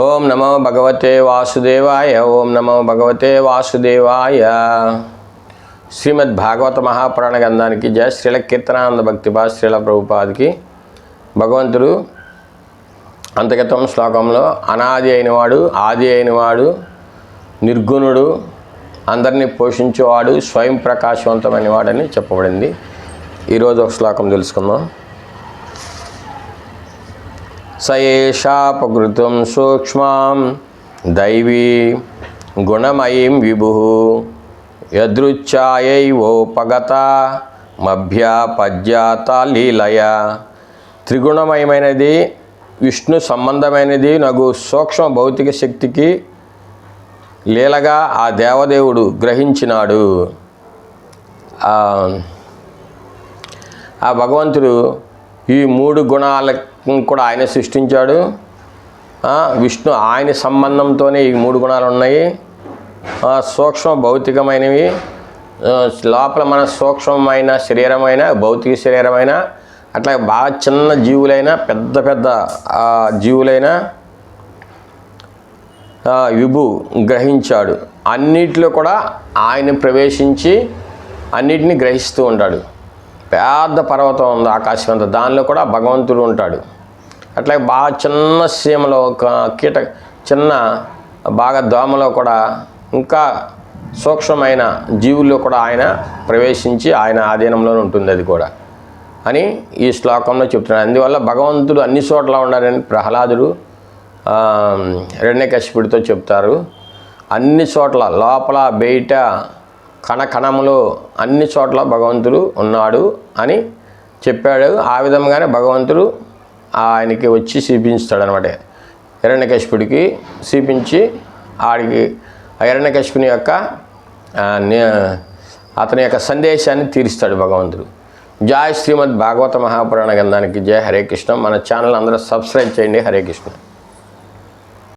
ఓం నమో భగవతే వాసుదేవాయ ఓం నమో భగవతే వాసుదేవాయ. శ్రీమద్ భాగవత మహాపురాణ గ్రంథానికి జయ శ్రీల కీర్తనానంద భక్తిపా శ్రీల ప్రభుపాదికి భగవంతుడు అంతగతం శ్లోకంలో అనాది అయినవాడు ఆది అయినవాడు నిర్గుణుడు అందరినీ పోషించేవాడు స్వయం ప్రకాశవంతమైనవాడని చెప్పబడింది. ఈరోజు ఒక శ్లోకం తెలుసుకుందాం. సయేషాపకృతం సూక్ష్మాం దైవీ గుణమయీం విభు యదృచ్ఛాయైవోపగత మభ్య పద్యాత లీలయ. త్రిగుణమయమైనది విష్ణు సంబంధమైనది నగు సూక్ష్మ భౌతిక శక్తికి లీలగా ఆ దేవదేవుడు గ్రహించినాడు. ఆ భగవంతుడు ఈ మూడు గుణాలను కూడా ఆయన సృష్టించాడు. విష్ణు ఆయన సంబంధంతోనే ఈ మూడు గుణాలు ఉన్నాయి సూక్ష్మ భౌతికమైనవి. లోపల మన సూక్ష్మమైన శరీరమైన భౌతిక శరీరమైన అట్లా బాగా చిన్న జీవులైన పెద్ద పెద్ద జీవులైన విభు గ్రహించాడు. అన్నిటిలో కూడా ఆయన ప్రవేశించి అన్నిటిని గ్రహిస్తూ ఉంటాడు. పెద్ద పర్వతం ఉంది ఆకాశం అంతా. దానిలో కూడా భగవంతుడు ఉంటాడు. అట్లాగే బాగా చిన్న సీమలో ఒక కీట చిన్న బాగా దోమలో కూడా ఇంకా సూక్ష్మమైన జీవుల్లో కూడా ఆయన ప్రవేశించి ఆయన ఆధీనంలోనే ఉంటుంది అది కూడా. అని ఈ శ్లోకంలో చెప్తున్నాడు అందువల్ల భగవంతుడు అన్ని చోట్ల ఉండాలని ప్రహ్లాదుడు రెండే హిరణ్యకశిపుడితో చెప్తారు. అన్ని చోట్ల లోపల బయట కణకణములో అన్ని చోట్ల భగవంతుడు ఉన్నాడు అని చెప్పాడు. ఆ విధంగానే భగవంతుడు ఆయనకి వచ్చి చూపించుతాడు అనమాట హిరణ్యకశిపుడికి చూపించి ఆడికి హిరణ్యకశిపుని యొక్క నే- అతని యొక్క సందేశాన్ని తీరుస్తాడు భగవంతుడు. జయ శ్రీమద్ భాగవత మహాపురాణ గ్రంథానికి జయ హరే కృష్ణ. మన ఛానల్ అందరూ సబ్స్క్రైబ్ చేయండి. హరే కృష్ణ.